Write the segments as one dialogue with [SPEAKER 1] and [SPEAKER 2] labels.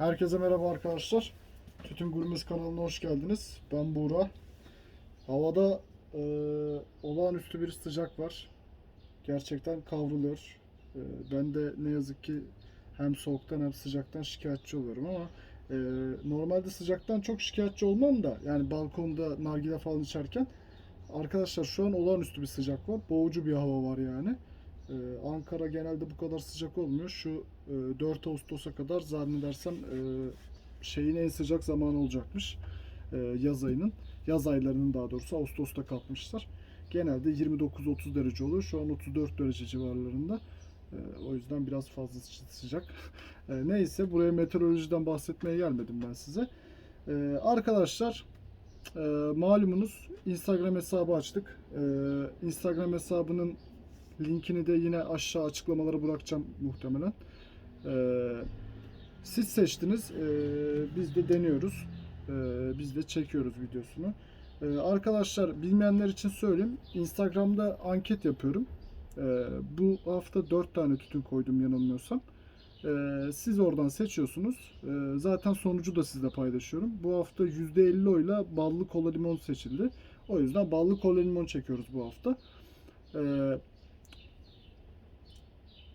[SPEAKER 1] Herkese merhaba arkadaşlar. Tütün Gurmez kanalına hoş geldiniz. Ben Buğra. Havada e, olağanüstü bir sıcak var. Gerçekten kavruluyor. E, ben de ne yazık ki hem soğuktan hem sıcaktan şikayetçi oluyorum ama e, normalde sıcaktan çok şikayetçi olmam da yani balkonda nargile falan içerken arkadaşlar şu an olağanüstü bir sıcak var. Boğucu bir hava var yani. Ee, Ankara genelde bu kadar sıcak olmuyor. Şu e, 4 Ağustos'a kadar zannedersem e, şeyin en sıcak zamanı olacakmış. E, yaz ayının. Yaz aylarının daha doğrusu Ağustos'ta kapmışlar. Genelde 29-30 derece oluyor. Şu an 34 derece civarlarında. E, o yüzden biraz fazla sı- sıcak. E, neyse buraya meteorolojiden bahsetmeye gelmedim ben size. E, arkadaşlar malumunuz Instagram hesabı açtık. Instagram hesabının Linkini de yine aşağı açıklamalara bırakacağım muhtemelen. Ee, siz seçtiniz. Ee, biz de deniyoruz. Ee, biz de çekiyoruz videosunu. Ee, arkadaşlar bilmeyenler için söyleyeyim. Instagram'da anket yapıyorum. Ee, bu hafta 4 tane tütün koydum yanılmıyorsam. Ee, siz oradan seçiyorsunuz. Ee, zaten sonucu da sizle paylaşıyorum. Bu hafta %50 oyla ballı kola limon seçildi. O yüzden ballı kola limon çekiyoruz bu hafta. Ee,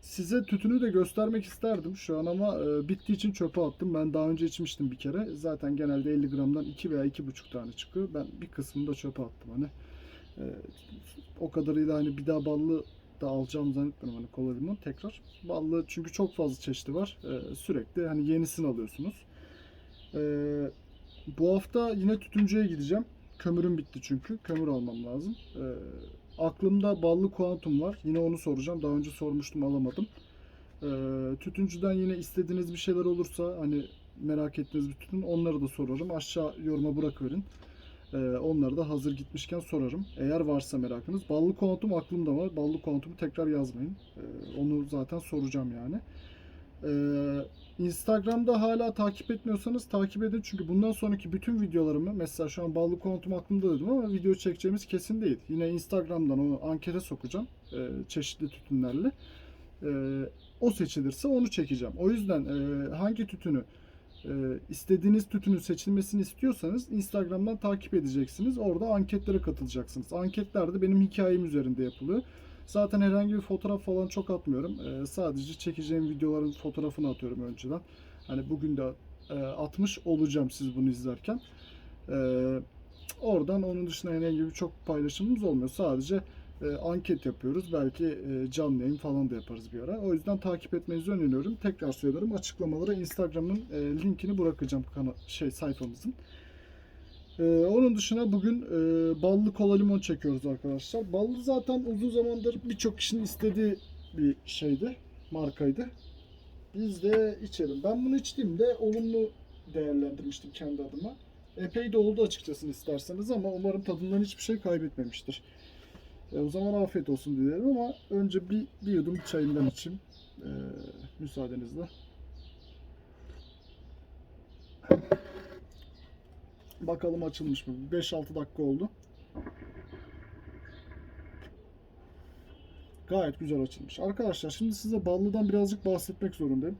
[SPEAKER 1] Size tütünü de göstermek isterdim şu an ama e, bittiği için çöpe attım. Ben daha önce içmiştim bir kere. Zaten genelde 50 gramdan 2 veya 2,5 tane çıkıyor. Ben bir kısmını da çöpe attım hani. E, o kadarıyla hani bir daha ballı da alacağım zannetmiyorum hani kola limon tekrar. Ballı çünkü çok fazla çeşidi var. E, sürekli hani yenisini alıyorsunuz. E, bu hafta yine tütüncüye gideceğim. Kömürüm bitti çünkü. Kömür almam lazım. E, Aklımda ballı kuantum var. Yine onu soracağım. Daha önce sormuştum alamadım. Ee, tütüncüden yine istediğiniz bir şeyler olursa hani merak ettiğiniz bir tütün onları da sorarım. Aşağı yoruma bırakıverin. Ee, onları da hazır gitmişken sorarım. Eğer varsa merakınız. Ballı kuantum aklımda var. Ballı kuantumu tekrar yazmayın. Ee, onu zaten soracağım yani. Ee, Instagram'da hala takip etmiyorsanız takip edin. Çünkü bundan sonraki bütün videolarımı mesela şu an ballı kontum aklımda dedim ama video çekeceğimiz kesin değil. Yine Instagram'dan onu ankete sokacağım. e, çeşitli tütünlerle. E, o seçilirse onu çekeceğim. O yüzden e, hangi tütünü e, istediğiniz tütünün seçilmesini istiyorsanız Instagram'dan takip edeceksiniz. Orada anketlere katılacaksınız. Anketler de benim hikayem üzerinde yapılıyor. Zaten herhangi bir fotoğraf falan çok atmıyorum. Ee, sadece çekeceğim videoların fotoğrafını atıyorum önceden. Hani bugün de e, atmış olacağım siz bunu izlerken. Ee, oradan onun dışında herhangi bir çok paylaşımımız olmuyor. Sadece e, anket yapıyoruz. Belki e, canlı yayın falan da yaparız bir ara. O yüzden takip etmenizi öneriyorum. Tekrar söylüyorum. Açıklamalara Instagram'ın e, linkini bırakacağım kana şey sayfamızın. Ee, onun dışında bugün e, ballı kola limon çekiyoruz arkadaşlar. Ballı zaten uzun zamandır birçok kişinin istediği bir şeydi, markaydı. Biz de içelim. Ben bunu içtiğimde olumlu değerlendirmiştim kendi adıma. Epey de oldu açıkçası isterseniz ama umarım tadından hiçbir şey kaybetmemiştir. E, o zaman afiyet olsun dilerim ama önce bir, bir yudum çayından içeyim. E, müsaadenizle. Bakalım açılmış mı? 5-6 dakika oldu. Gayet güzel açılmış. Arkadaşlar şimdi size ballıdan birazcık bahsetmek zorundayım.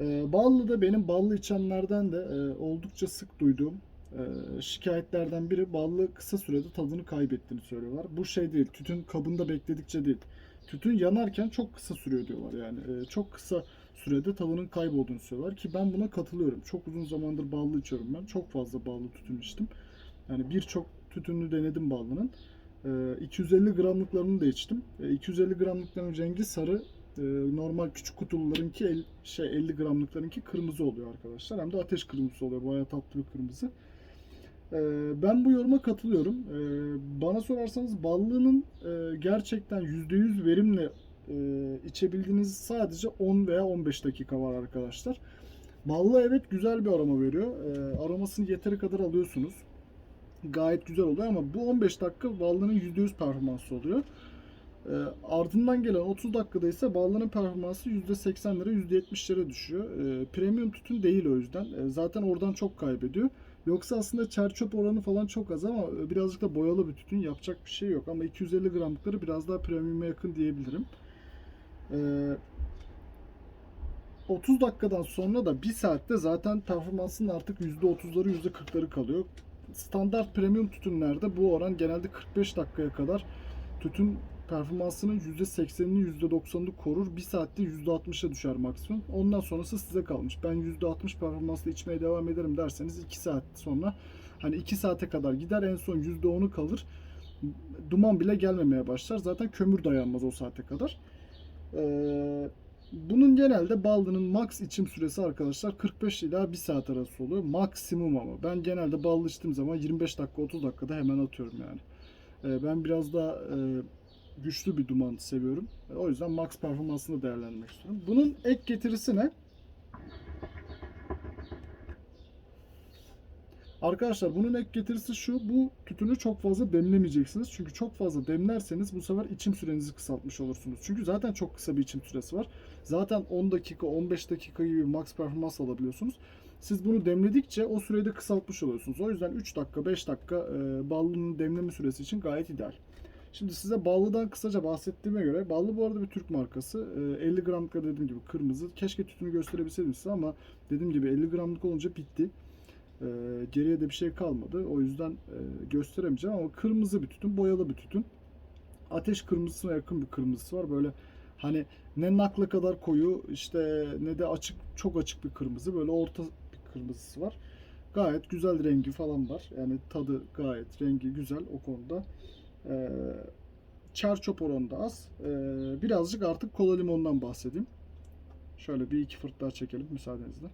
[SPEAKER 1] Ee, ballı da benim ballı içenlerden de e, oldukça sık duyduğum e, şikayetlerden biri ballı kısa sürede tadını kaybettiğini söylüyorlar. Bu şey değil, tütün kabında bekledikçe değil. Tütün yanarken çok kısa sürüyor diyorlar yani. E, çok kısa sürede tadının kaybolduğunu söylüyorlar ki ben buna katılıyorum. Çok uzun zamandır ballı içiyorum ben. Çok fazla ballı tütün içtim. Yani birçok tütününü denedim ballının. E, 250 gramlıklarını da içtim. E, 250 gramlıkların rengi sarı. E, normal küçük kutularınki el, şey 50 gramlıklarınki kırmızı oluyor arkadaşlar. Hem de ateş kırmızısı oluyor. Bayağı tatlı bir kırmızı. Ben bu yoruma katılıyorum. Bana sorarsanız ballının e, gerçekten %100 verimle e, içebildiğiniz sadece 10 veya 15 dakika var arkadaşlar. Ballı evet güzel bir aroma veriyor. E, aromasını yeteri kadar alıyorsunuz. Gayet güzel oluyor ama bu 15 dakika ballının %100 performansı oluyor. E, ardından gelen 30 dakikada ise ballının performansı %80'lere %70'lere düşüyor. E, premium tütün değil o yüzden. E, zaten oradan çok kaybediyor. Yoksa aslında çer çöp oranı falan çok az ama e, birazcık da boyalı bir tütün yapacak bir şey yok. Ama 250 gramlıkları biraz daha premium'a yakın diyebilirim. Ee, 30 dakikadan sonra da 1 saatte zaten performansının artık %30'ları %40'ları kalıyor. Standart premium tütünlerde bu oran genelde 45 dakikaya kadar tütün performansının %80'ini %90'ını korur. 1 saatte %60'a düşer maksimum. Ondan sonrası size kalmış. Ben %60 performansla içmeye devam ederim derseniz 2 saat sonra hani 2 saate kadar gider en son %10'u kalır. Duman bile gelmemeye başlar. Zaten kömür dayanmaz o saate kadar. Ee, bunun genelde ballının max içim süresi arkadaşlar 45 ila 1 saat arası oluyor. Maksimum ama. Ben genelde ballı içtiğim zaman 25 dakika 30 dakikada hemen atıyorum yani. Ee, ben biraz daha e, güçlü bir duman seviyorum. O yüzden max performansını değerlendirmek istiyorum. Bunun ek getirisi ne? Arkadaşlar bunun ek getirisi şu. Bu tütünü çok fazla demlemeyeceksiniz. Çünkü çok fazla demlerseniz bu sefer içim sürenizi kısaltmış olursunuz. Çünkü zaten çok kısa bir içim süresi var. Zaten 10 dakika 15 dakika gibi max performans alabiliyorsunuz. Siz bunu demledikçe o süreyi de kısaltmış oluyorsunuz. O yüzden 3 dakika 5 dakika e, ballının demleme süresi için gayet ideal. Şimdi size Ballı'dan kısaca bahsettiğime göre Ballı bu arada bir Türk markası. Ee, 50 gramlık da dediğim gibi kırmızı. Keşke tütünü gösterebilseydim size ama dediğim gibi 50 gramlık olunca bitti. Ee, geriye de bir şey kalmadı. O yüzden e, gösteremeyeceğim ama kırmızı bir tütün, boyalı bir tütün. Ateş kırmızısına yakın bir kırmızısı var. Böyle hani ne nakla kadar koyu işte ne de açık çok açık bir kırmızı. Böyle orta bir kırmızısı var. Gayet güzel rengi falan var. Yani tadı gayet rengi güzel o konuda. Ee, çer oranı da az. Ee, birazcık artık kola limondan bahsedeyim. Şöyle bir iki fırt daha çekelim müsaadenizle.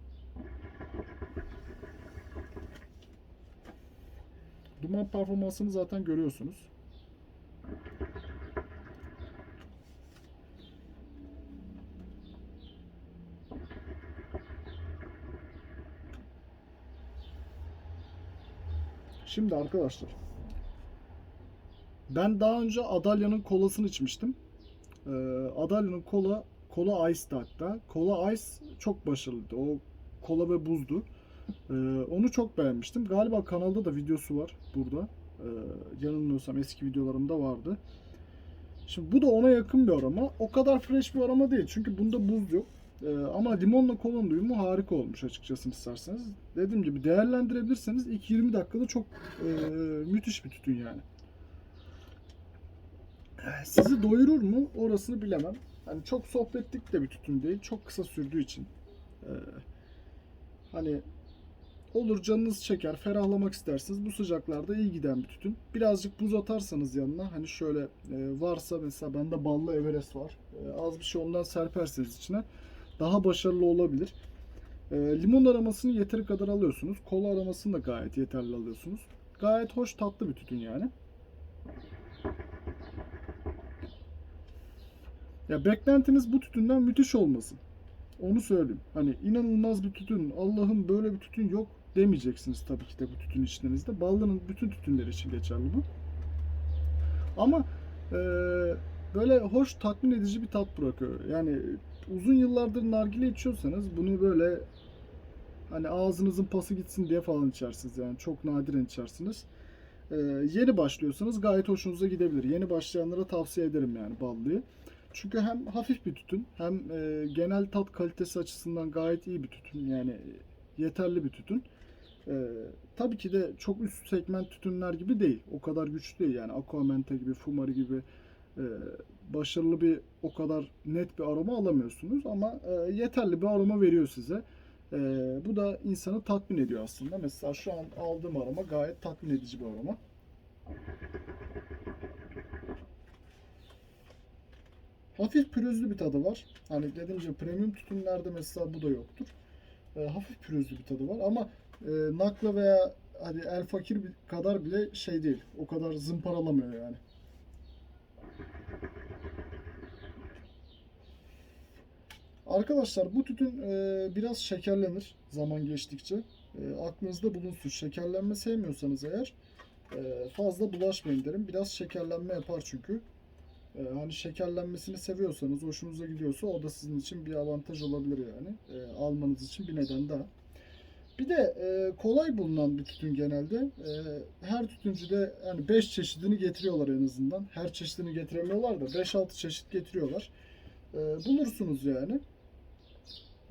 [SPEAKER 1] Duman performansını zaten görüyorsunuz. Şimdi arkadaşlar ben daha önce Adalya'nın kolasını içmiştim. Ee, Adalya'nın kola kola ice'dı hatta. Kola ice çok başarılıydı. O kola ve buzdu. Ee, onu çok beğenmiştim. Galiba kanalda da videosu var burada. Ee, yanılmıyorsam eski videolarımda vardı. Şimdi bu da ona yakın bir aroma. O kadar fresh bir aroma değil. Çünkü bunda buz yok. Ee, ama limonla kolanın uyumu harika olmuş açıkçası isterseniz. Dediğim gibi değerlendirebilirseniz ilk 20 dakikada çok e, müthiş bir tütün yani. Sizi doyurur mu? Orasını bilemem. Hani çok sohbetlik de bir tütün değil. Çok kısa sürdüğü için. Ee, hani olur canınız çeker, ferahlamak istersiniz. Bu sıcaklarda iyi giden bir tütün. Birazcık buz atarsanız yanına hani şöyle e, varsa mesela bende ballı Everest var. E, az bir şey ondan serperseniz içine daha başarılı olabilir. E, limon aromasını yeteri kadar alıyorsunuz. Kola aromasını da gayet yeterli alıyorsunuz. Gayet hoş tatlı bir tütün yani. Ya beklentiniz bu tütünden müthiş olmasın. Onu söyleyeyim. Hani inanılmaz bir tütün, Allah'ım böyle bir tütün yok demeyeceksiniz tabii ki de bu tütün içtiğinizde. Ballının bütün tütünleri için geçerli bu. Ama e, böyle hoş, tatmin edici bir tat bırakıyor. Yani uzun yıllardır nargile içiyorsanız bunu böyle hani ağzınızın pası gitsin diye falan içersiniz. Yani çok nadiren içersiniz. E, yeni başlıyorsanız gayet hoşunuza gidebilir. Yeni başlayanlara tavsiye ederim yani ballıyı. Çünkü hem hafif bir tütün hem e, genel tat kalitesi açısından gayet iyi bir tütün. Yani yeterli bir tütün. E, tabii ki de çok üst segment tütünler gibi değil. O kadar güçlü değil. Yani Aquamente gibi, Fumari gibi e, başarılı bir o kadar net bir aroma alamıyorsunuz. Ama e, yeterli bir aroma veriyor size. E, bu da insanı tatmin ediyor aslında. Mesela şu an aldığım aroma gayet tatmin edici bir aroma. Hafif pürüzlü bir tadı var. Hani dediğim gibi premium tütünlerde mesela bu da yoktur. E, hafif pürüzlü bir tadı var ama e, Nakla veya hadi El Fakir kadar bile şey değil. O kadar zımparalamıyor yani. Arkadaşlar bu tütün e, biraz şekerlenir zaman geçtikçe. E, aklınızda bulunsun. Şekerlenme sevmiyorsanız eğer e, fazla bulaşmayın derim. Biraz şekerlenme yapar çünkü. Ee, hani şekerlenmesini seviyorsanız, hoşunuza gidiyorsa o da sizin için bir avantaj olabilir yani. Ee, almanız için bir neden daha. Bir de e, kolay bulunan bir tütün genelde. E, her tütüncüde yani 5 çeşidini getiriyorlar en azından. Her çeşidini getiremiyorlar da 5-6 çeşit getiriyorlar. E, bulursunuz yani.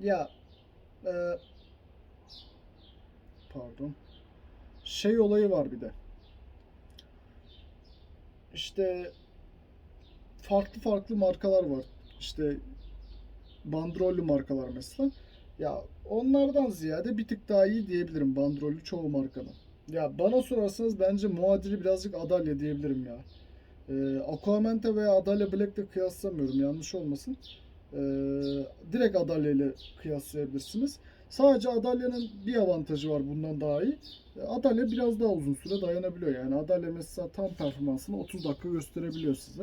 [SPEAKER 1] Ya e, pardon. Şey olayı var bir de. İşte farklı farklı markalar var. İşte bandrollü markalar mesela. Ya onlardan ziyade bir tık daha iyi diyebilirim bandrollü çoğu markanın. Ya bana sorarsanız bence muadili birazcık Adalya diyebilirim ya. Ee, Aquamente veya Adalya Black'le kıyaslamıyorum yanlış olmasın. Ee, direkt Adalya ile kıyaslayabilirsiniz. Sadece Adalya'nın bir avantajı var bundan daha iyi. Ee, Adalya biraz daha uzun süre dayanabiliyor. Yani Adalya mesela tam performansını 30 dakika gösterebiliyor size.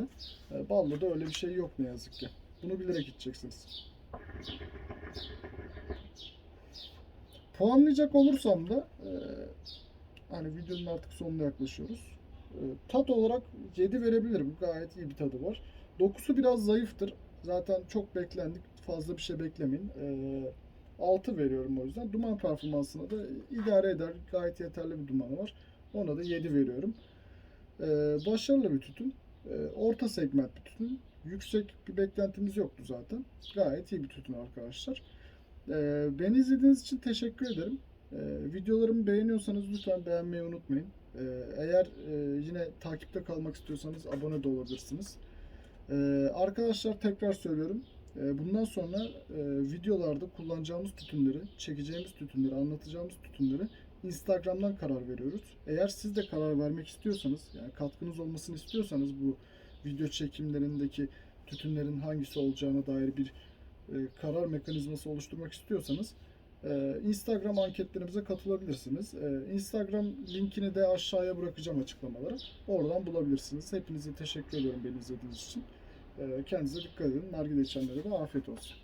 [SPEAKER 1] Ee, Ballo'da öyle bir şey yok ne yazık ki. Bunu bilerek gideceksiniz. Puanlayacak olursam da e, hani videonun artık sonuna yaklaşıyoruz. E, tat olarak 7 verebilirim. Gayet iyi bir tadı var. Dokusu biraz zayıftır. Zaten çok beklendik. Fazla bir şey beklemeyin. E, 6 veriyorum o yüzden. Duman performansına da idare eder. Gayet yeterli bir dumanı var. Ona da 7 veriyorum. E, başarılı bir tütün. E, orta segment bir tütün. Yüksek bir beklentimiz yoktu zaten. Gayet iyi bir tütün arkadaşlar. E, beni izlediğiniz için teşekkür ederim. E, videolarımı beğeniyorsanız lütfen beğenmeyi unutmayın. E, eğer e, yine takipte kalmak istiyorsanız abone de olabilirsiniz. Arkadaşlar tekrar söylüyorum. Bundan sonra e, videolarda kullanacağımız tütünleri, çekeceğimiz tütünleri, anlatacağımız tütünleri Instagram'dan karar veriyoruz. Eğer siz de karar vermek istiyorsanız, yani katkınız olmasını istiyorsanız bu video çekimlerindeki tütünlerin hangisi olacağına dair bir e, karar mekanizması oluşturmak istiyorsanız e, Instagram anketlerimize katılabilirsiniz. E, Instagram linkini de aşağıya bırakacağım açıklamalara. Oradan bulabilirsiniz. Hepinize teşekkür ediyorum beni izlediğiniz için. E, Kendinize dikkat edin. Nargile içenlere de afiyet olsun.